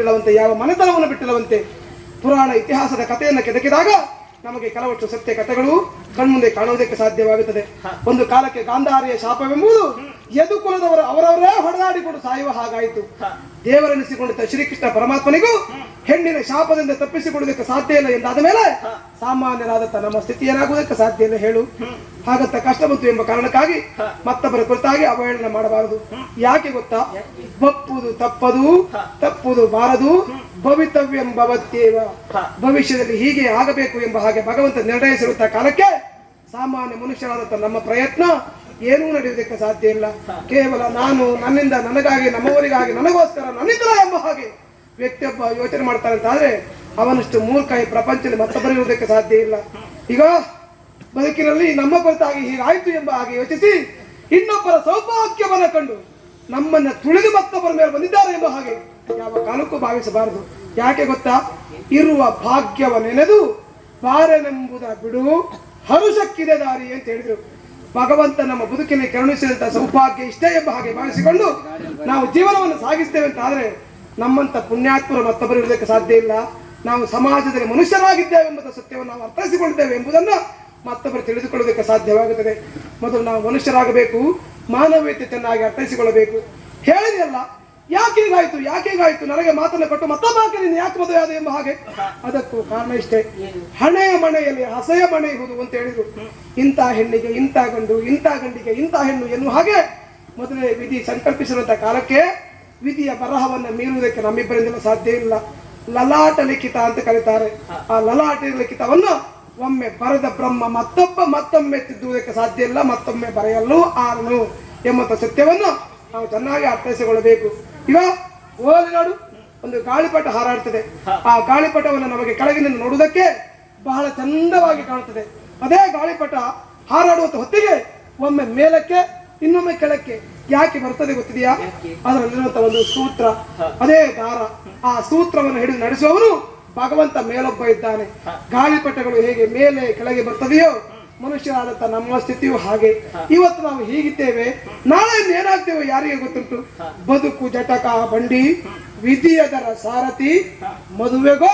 ಬಿಟ್ಟಿಲ್ಲವಂತೆ ಯಾವ ಮನೆತನವನ್ನು ಬಿಟ್ಟಿಲ್ಲವಂತೆ ಪುರಾಣ ಇತಿಹಾಸದ ಕಥೆಯನ್ನು ಕೆದಕಿದಾಗ ನಮಗೆ ಕೆಲವಷ್ಟು ಸತ್ಯ ಕಥೆಗಳು ಕಣ್ಮುಂದೆ ಕಾಣುವುದಕ್ಕೆ ಸಾಧ್ಯವಾಗುತ್ತದೆ. ಒಂದು ಕಾಲಕ್ಕೆ ಗಾಂಧಾರಿಯ ಶಾಪವೆಂಬುದು ಯದುಕುಲದವರು ಅವರವರೇ ಹೊಡೆದಾಡಿಕೊಂಡು ಸಾಯುವ ಹಾಗಾಯಿತು. ದೇವರೆನಿಸಿಕೊಂಡಿದ್ದ ಶ್ರೀಕೃಷ್ಣ ಪರಮಾತ್ಮನಿಗೂ ಹೆಣ್ಣಿನ ಶಾಪದಿಂದ ತಪ್ಪಿಸಿಕೊಳ್ಳುವುದಕ್ಕೆ ಸಾಧ್ಯ ಇಲ್ಲ ಎಂದಾದ ಮೇಲೆ ಸಾಮಾನ್ಯರಾದಂತ ನಮ್ಮ ಸ್ಥಿತಿ ಏನಾಗುವುದಕ್ಕೆ ಸಾಧ್ಯ ಇಲ್ಲ ಹೇಳು. ಹಾಗಂತ ಕಷ್ಟ ಬಂತು ಎಂಬ ಕಾರಣಕ್ಕಾಗಿ ಮತ್ತೊಬ್ಬರ ಕುರಿತಾಗಿ ಅವಹೇಳನ ಮಾಡಬಾರದು. ಯಾಕೆ ಗೊತ್ತಾ? ಬಪ್ಪುದು ತಪ್ಪದು ತಪ್ಪುದು ಬಾರದು ಭವಿತವ್ಯಂ ಭವತ್ಯೇವ ಭವಿಷ್ಯದಲ್ಲಿ ಹೀಗೆ ಆಗಬೇಕು ಎಂಬ ಹಾಗೆ ಭಗವಂತ ನಿರ್ಣಯಿಸಿರುವಂತಹ ಕಾಲಕ್ಕೆ ಸಾಮಾನ್ಯ ಮನುಷ್ಯರಾದಂತ ನಮ್ಮ ಪ್ರಯತ್ನ ಏನೂ ನಡೆಯೋದಕ್ಕೆ ಸಾಧ್ಯ ಇಲ್ಲ. ಕೇವಲ ನಾನು ನನ್ನಿಂದ ನನಗಾಗಿ, ನಮ್ಮವರಿಗಾಗಿ, ನನಗೋಸ್ಕರ ನನ್ನಿಂದ ಎಂಬ ಹಾಗೆ ವ್ಯಕ್ತಿಯೊಬ್ಬ ಯೋಚನೆ ಮಾಡ್ತಾನೆ ಅಂತ ಅವನಷ್ಟು ಮೂರ್ಖ ಈ ಪ್ರಪಂಚದಲ್ಲಿ ಮತ್ತೊಬ್ಬರಿರುವುದಕ್ಕೆ ಸಾಧ್ಯ ಇಲ್ಲ. ಈಗ ಬದುಕಿನಲ್ಲಿ ನಮ್ಮ ಕುರಿತಾಗಿ ಹೀಗಾಯಿತು ಎಂಬ ಹಾಗೆ ಯೋಚಿಸಿ ಇನ್ನೊಬ್ಬರ ಸೌಭಾಗ್ಯವನ್ನು ಕಂಡು ನಮ್ಮನ್ನ ತುಳಿದು ಮತ್ತೊಬ್ಬರ ಮೇಲೆ ಬಂದಿದ್ದಾರೆ ಎಂಬ ಹಾಗೆ ಯಾವ ಕಾಲಕ್ಕೂ ಭಾವಿಸಬಾರದು. ಯಾಕೆ ಗೊತ್ತಾ? ಇರುವ ಭಾಗ್ಯವ ನೆನೆದು ಬಾರೆನೆಂಬುದ ಬಿಡು ಹರುಷಕ್ಕಿದೆ ದಾರಿ ಅಂತ ಹೇಳಿದ್ರು. ಭಗವಂತ ನಮ್ಮ ಬದುಕಿನ ಕರುಣಿಸಿದಂತಹ ಸೌಭಾಗ್ಯ ಇಷ್ಟೇ ಎಂಬ ಹಾಗೆ ಭಾವಿಸಿಕೊಂಡು ನಾವು ಜೀವನವನ್ನು ಸಾಗಿಸ್ತೇವೆ ಅಂತ ಆದ್ರೆ ನಮ್ಮಂತ ಪುಣ್ಯಾತ್ಮರು ಮತ್ತೊಬ್ಬರು ಇರಲಿಕ್ಕೆ ಸಾಧ್ಯ ಇಲ್ಲ. ನಾವು ಸಮಾಜದಲ್ಲಿ ಮನುಷ್ಯರಾಗಿದ್ದೇವೆ ಎಂಬ ಸತ್ಯವನ್ನು ನಾವು ಅರ್ಥೈಸಿಕೊಳ್ತೇವೆ ಎಂಬುದನ್ನು ಮತ್ತೊಬ್ಬರು ತಿಳಿದುಕೊಳ್ಳೋದಕ್ಕೆ ಸಾಧ್ಯವಾಗುತ್ತದೆ. ಮೊದಲು ನಾವು ಮನುಷ್ಯರಾಗಬೇಕು, ಮಾನವೀಯತೆ ಚೆನ್ನಾಗಿ ಅರ್ಥೈಸಿಕೊಳ್ಳಬೇಕು. ಹೇಳಿದೆಯಲ್ಲ ಯಾಕೆ ಹೀಗಾಯ್ತು ಯಾಕೆ ಹೀಗಾಯ್ತು ನನಗೆ ಮಾತನ್ನು ಕೊಟ್ಟು ಮತ್ತೊಬ್ಬ ಹಾಕಿ ನೀನು ಯಾಕೆ ಮದುವೆ ಆದ ಎಂಬ ಹಾಗೆ. ಅದಕ್ಕೂ ಕಾರಣ ಇಷ್ಟೇ. ಹಣೆಯ ಮನೆಯಲ್ಲಿ ಹಸೆಯ ಮನೆಯುವುದು ಅಂತ ಹೇಳಿದ್ರು. ಇಂಥ ಹೆಣ್ಣಿಗೆ ಇಂಥ ಗಂಡು ಇಂಥ ಗಂಡಿಗೆ ಇಂಥ ಹೆಣ್ಣು ಎನ್ನುವ ಹಾಗೆ ಮೊದಲೇ ವಿಧಿ ಸಂಕಲ್ಪಿಸಿರುವಂತಹ ಕಾಲಕ್ಕೆ ವಿಧಿಯ ಬರಹವನ್ನು ಮೀರುವುದಕ್ಕೆ ನಮ್ಮಿಬ್ಬರಿಂದಲೂ ಸಾಧ್ಯ ಇಲ್ಲ. ಲಲಾಟ ಲಿಖಿತ ಅಂತ ಕರೀತಾರೆ. ಆ ಲಲಾಟ ಲಿಖಿತವನ್ನು ಒಮ್ಮೆ ಬರೆದ ಬ್ರಹ್ಮ ಮತ್ತೊಬ್ಬ ಮತ್ತೊಮ್ಮೆ ತಿದ್ದುವುದಕ್ಕೆ ಸಾಧ್ಯ ಇಲ್ಲ ಮತ್ತೊಮ್ಮೆ ಬರೆಯಲು ಆರನು ಎಂಬಂತ ಸತ್ಯವನ್ನು ನಾವು ಚೆನ್ನಾಗಿ ಅರ್ಥೈಸಿಕೊಳ್ಳಬೇಕು. ಈಗ ಹೋದ ನೋಡು ಒಂದು ಗಾಳಿಪಟ ಹಾರಾಡ್ತದೆ. ಆ ಗಾಳಿಪಟವನ್ನು ನಮಗೆ ಕೆಳಗಿನಿಂದ ನೋಡುವುದಕ್ಕೆ ಬಹಳ ಚಂದವಾಗಿ ಕಾಣುತ್ತದೆ. ಅದೇ ಗಾಳಿಪಟ ಹಾರಾಡುವಂತ ಹೊತ್ತಿಗೆ ಒಮ್ಮೆ ಮೇಲಕ್ಕೆ ಇನ್ನೊಮ್ಮೆ ಕೆಳಕ್ಕೆ ಯಾಕೆ ಬರ್ತದೆ ಗೊತ್ತಿದೆಯಾ? ಅದರಲ್ಲಿರುವಂತ ಒಂದು ಸೂತ್ರ. ಅದೇ ದಾರ. ಆ ಸೂತ್ರವನ್ನು ಹಿಡಿದು ನಡೆಸುವವನು ಭಗವಂತ ಮೇಲೊಬ್ಬ ಇದ್ದಾನೆ. ಗಾಳಿಪಟಗಳು ಹೇಗೆ ಮೇಲೆ ಕೆಳಗೆ ಬರ್ತದೆಯೋ ಮನುಷ್ಯರಾದಂತ ನಮ್ಮ ಸ್ಥಿತಿಯು ಹಾಗೆ. ಇವತ್ತು ನಾವು ಹೀಗಿದ್ದೇವೆ. ನಾಳೆ ಏನಾಗ್ತೇವೆ ಯಾರಿಗೆ ಗೊತ್ತುಂಟು? ಬದುಕು ಜಟಕ ಬಂಡಿ ವಿಧಿಯದರ ಸಾರಥಿ ಮದುವೆಗೋ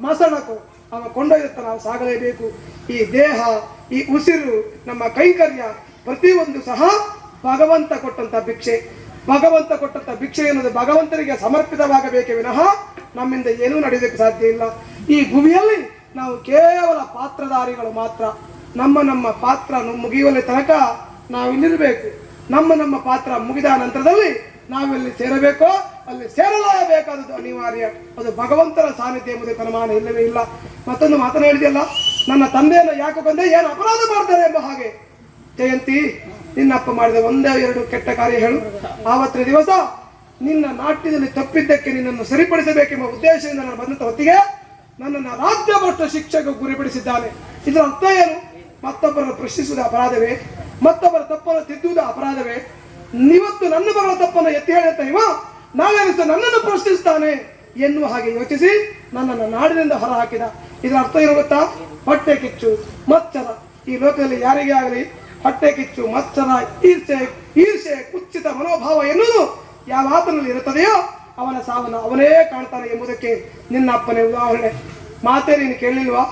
ಮಸಣಕೋ. ಅವ ಕೊಂಡೊಯ್ಯುತ್ತ ನಾವು ಸಾಗಲೇಬೇಕು. ಈ ದೇಹ ಈ ಉಸಿರು ನಮ್ಮ ಕೈಂಕರ್ಯ ಪ್ರತಿಯೊಂದು ಸಹ ಭಗವಂತ ಕೊಟ್ಟಂತ ಭಿಕ್ಷೆ. ಭಗವಂತ ಕೊಟ್ಟಂತ ಭಿಕ್ಷೆ ಎನ್ನುವುದು ಭಗವಂತನಿಗೆ ಸಮರ್ಪಿತವಾಗಬೇಕೆ ವಿನಃ ನಮ್ಮಿಂದ ಏನೂ ನಡೆಯೋದಕ್ಕೆ ಸಾಧ್ಯ ಇಲ್ಲ. ಈ ಭೂಮಿಯಲ್ಲಿ ನಾವು ಕೇವಲ ಪಾತ್ರಧಾರಿಗಳು ಮಾತ್ರ. ನಮ್ಮ ನಮ್ಮ ಪಾತ್ರ ಮುಗಿಯುವಲ್ಲಿ ತನಕ ನಾವು ಇಲ್ಲಿರಬೇಕು ನಮ್ಮ ನಮ್ಮ ಪಾತ್ರ ಮುಗಿದ ನಂತರದಲ್ಲಿ ನಾವೆಲ್ಲಿ ಸೇರಬೇಕೋ ಅಲ್ಲಿ ಸೇರಲೇಬೇಕಾದದ್ದು ಅನಿವಾರ್ಯ. ಅದು ಭಗವಂತನ ಸಾನ್ನಿಧ್ಯ ಎಂಬುದಕ್ಕೆ ಅನುಮಾನ ಇಲ್ಲವೇ ಇಲ್ಲ. ಮತ್ತೊಂದು ಮಾತನ್ನು ಹೇಳಿದೆಯಲ್ಲ, ನನ್ನ ತಂದೆಯನ್ನು ಯಾಕೆ ಬಂದೆ ಏನು ಅಪರಾಧ ಮಾಡ್ತಾರೆ ಎಂಬ ಹಾಗೆ. ಜಯಂತಿ, ನಿನ್ನಪ್ಪ ಮಾಡಿದ ಒಂದೇ ಎರಡು ಕೆಟ್ಟ ಕಾರ್ಯ ಹೇಳು. ಆವತ್ತಿನ ದಿವಸ ನಿನ್ನ ನಾಟ್ಯದಲ್ಲಿ ತಪ್ಪಿದ್ದಕ್ಕೆ ನಿನ್ನನ್ನು ಸರಿಪಡಿಸಬೇಕೆಂಬ ಉದ್ದೇಶದಿಂದ ನಾನು ಬಂದಂತ ಹೊತ್ತಿಗೆ ನನ್ನನ್ನು ರಾಜ್ಯ ಭ್ರಷ್ಟ ಶಿಕ್ಷಕ ಗುರಿಪಡಿಸಿದ್ದಾನೆ. ಇದರ ಅರ್ಥ ಏನು? ಮತ್ತೊಬ್ಬರನ್ನು ಪ್ರಶ್ನಿಸುವುದು ಅಪರಾಧವೇ? ಮತ್ತೊಬ್ಬರ ತಪ್ಪನ್ನು ತಿದ್ದುವುದು ಅಪರಾಧವೇ? ನೀವತ್ತು ನನ್ನ ಮಗಳ ತಪ್ಪನ್ನು ಎತ್ತಿ ಹೇಳುತ್ತ ಇವ ನಾಳೆ ನನ್ನನ್ನು ಪ್ರಶ್ನಿಸ್ತಾನೆ ಎನ್ನುವ ಹಾಗೆ ಯೋಚಿಸಿ ನನ್ನನ್ನು ನಾಡಿನಿಂದ ಹೊರಹಾಕಿದ. ಇದರ ಅರ್ಥ ಏನು ಗೊತ್ತಾ? ಹೊಟ್ಟೆ ಕಿಚ್ಚು, ಮಚ್ಚರ. ಈ ಲೋಕದಲ್ಲಿ ಯಾರಿಗೇ ಆಗಲಿ ಹೊಟ್ಟೆ ಕಿಚ್ಚು, ಮಚ್ಚರ, ಈರ್ಷೆ ಈರ್ಷೆ, ಕುಚ್ಚಿತ ಮನೋಭಾವ ಎನ್ನುವುದು ಯಾವ ಆತನಲ್ಲಿ ಇರುತ್ತದೆಯೋ ಅವನ ಸಾವನ್ನು ಅವನೇ ಕಾಣ್ತಾನೆ ಎಂಬುದಕ್ಕೆ ನಿನ್ನ ಅಪ್ಪನೇ ಉದಾಹರಣೆ. ಮಾತೇ ನೀನು ಕೇಳಲಿಲ್ವಾ?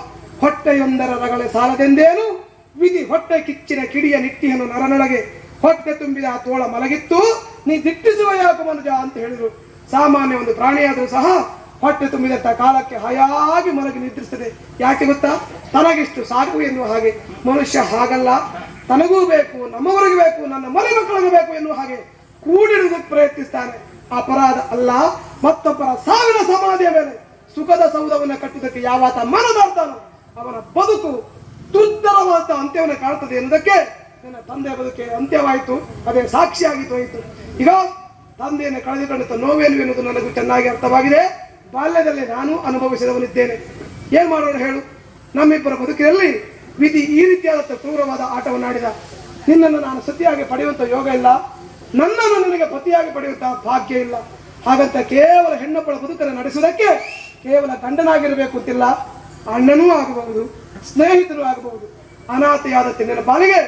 ಹೊಟ್ಟೆಯೊಂದರ ರಗಳೆ ಸಾಲದೆಂದೇನು? ವಿಧಿ ಹೊಟ್ಟೆ ಕಿಚ್ಚಿನ ಕಿಡಿಯ ನಿಟ್ಟಿಯನ್ನು ನರನೊಳಗೆ ಹೊಟ್ಟೆ ತುಂಬಿದ ಆ ತೋಳ ಮಲಗಿತ್ತು. ನೀ ದಿಟ್ಟಿಸುವ ಯಾಕೆ ಮನುಜ ಅಂತ ಹೇಳಿದರು. ಸಾಮಾನ್ಯ ಒಂದು ಪ್ರಾಣಿಯಾದರೂ ಸಹ ಹೊಟ್ಟೆ ತುಂಬಿದಂತ ಕಾಲಕ್ಕೆ ಹಾಯಾಗಿ ಮಲಗಿ ನಿದ್ರಿಸ್ತದೆ. ಯಾಕೆ ಗೊತ್ತಾ? ತನಗಿಷ್ಟು ಸಾಕು ಎನ್ನುವ ಹಾಗೆ. ಮನುಷ್ಯ ಹಾಗಲ್ಲ. ತನಗೂ ಬೇಕು, ನಮ್ಮವರಿಗೆ ಬೇಕು, ನನ್ನ ಮನೆ ಮಕ್ಕಳಿಗೆ ಬೇಕು ಎನ್ನುವ ಹಾಗೆ ಕೂಡಿಡುವುದಕ್ಕೆ ಪ್ರಯತ್ನಿಸ್ತಾನೆ. ಅಪರಾಧ ಅಲ್ಲ, ಮತ್ತೊಬ್ಬರ ಸಾವಿನ ಸಮಾಧಿಯ ಮೇಲೆ ಸುಖದ ಸೌಧವನ್ನು ಕಟ್ಟುವುದಕ್ಕೆ ಯಾವಾತ ಮನ ಅವನ ಬದುಕು ದುರ್ಧರವಾದ ಅಂತ್ಯವನ್ನು ಕಾಣ್ತದೆ ಎನ್ನುವುದಕ್ಕೆ ನನ್ನ ತಂದೆ ಬದುಕೆ ಅಂತ್ಯವಾಯಿತು, ಅದೇ ಸಾಕ್ಷಿಯಾಗಿ ತೋಯಿತು ಈಗ ತಂದೆಯನ್ನು ಕಳೆದುಕೊಂಡಂತ ನೋವೇನು ಎನ್ನುವುದು ನನಗೂ ಚೆನ್ನಾಗಿ ಅರ್ಥವಾಗಿದೆ. ಬಾಲ್ಯದಲ್ಲಿ ನಾನು ಅನುಭವಿಸಿದವನಿದ್ದೇನೆ. ಏನು ಮಾಡೋಣ ಹೇಳು? ನಮ್ಮಿಬ್ಬರ ಬದುಕಿನಲ್ಲಿ ವಿಧಿ ಈ ರೀತಿಯಾದ ಕ್ರೂರವಾದ ಆಟವನ್ನು ಆಡಿದ. ನಿನ್ನನ್ನು ನಾನು ಸತಿಯಾಗಿ ಪಡೆಯುವಂತ ಯೋಗ ಇಲ್ಲ. ನನ್ನನ್ನು ನನಗೆ ಪತಿಯಾಗಿ ಪಡೆಯುವಂತಹ ಭಾಗ್ಯ ಇಲ್ಲ. ಹಾಗಂತ ಕೇವಲ ಹೆಣ್ಣಪ್ಪಳ ಬದುಕನ್ನು ನಡೆಸುವುದಕ್ಕೆ ಕೇವಲ ಗಂಡನಾಗಿರಬೇಕು ಅಂತಿಲ್ಲ. ಅಣ್ಣನೂ ಆಗಬಹುದು, ಸ್ನೇಹಿತರು ಆಗಬಹುದು. ಅನಾಥೆಯಾದ ನಿನ್ನ ಬಾಲಿಗೆ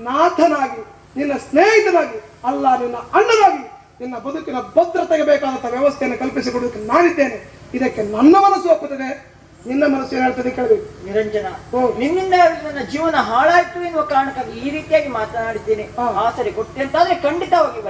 ನಾಥನಾಗಿ ನಿನ್ನ ಸ್ನೇಹಿತನಾಗಿ ಅಲ್ಲ ನಿನ್ನ ಅಣ್ಣನಾಗಿ ನಿನ್ನ ಬದುಕಿನ ಭದ್ರತೆಗೆ ಬೇಕಾದಂತಹ ವ್ಯವಸ್ಥೆಯನ್ನು ಕಲ್ಪಿಸಿಕೊಡೋದಕ್ಕೆ ನಾನಿದ್ದೇನೆ. ಇದಕ್ಕೆ ನನ್ನ ಮನಸ್ಸು ಒಪ್ಪುತ್ತದೆ. ನಿನ್ನ ಮನಸ್ಸು ಏನು ಹೇಳ್ತದೆ ಕೇಳಬೇಕು ನಿರಂಜನ. ನಿನ್ನಿಂದ ನನ್ನ ಜೀವನ ಹಾಳಾಯ್ತು ಎನ್ನುವ ಕಾರಣಕ್ಕಾಗಿ ಈ ರೀತಿಯಾಗಿ ಮಾತನಾಡಿದ್ದೇನೆ. ಆಸರೆ ಆ ಸರಿ ಕೊಟ್ಟೆ ಅಂತಾದ್ರೆ ಖಂಡಿತವಾಗಿ.